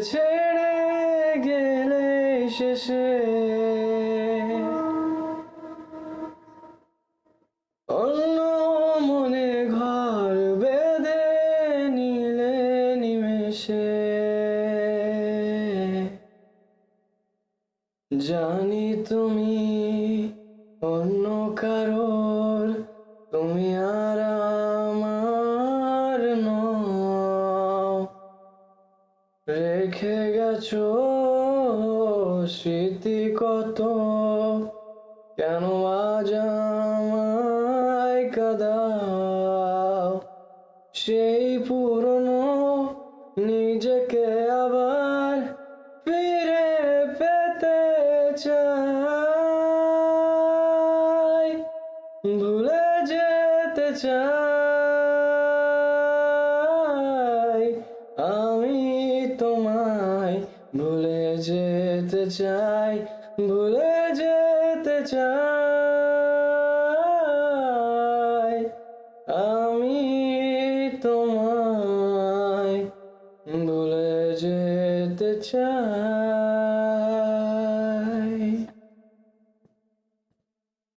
ছেড়ে গেলে শেষে। অন্য মনে ঘর বেঁধে নিলে নিমেষে। জানি তুমি অন্য কারও রেখে গেছো স্মৃতি কত? কেন আজ আমায় কাদাও? সেই পুরনো নিজেকে আবার ফিরে পেতে চাই। ভুলে যেতে চাই। তোমায় ভুলে যেতে চাই ভুলে যেতে চাই। আমি তোমায় ভুলে যেতে চাই।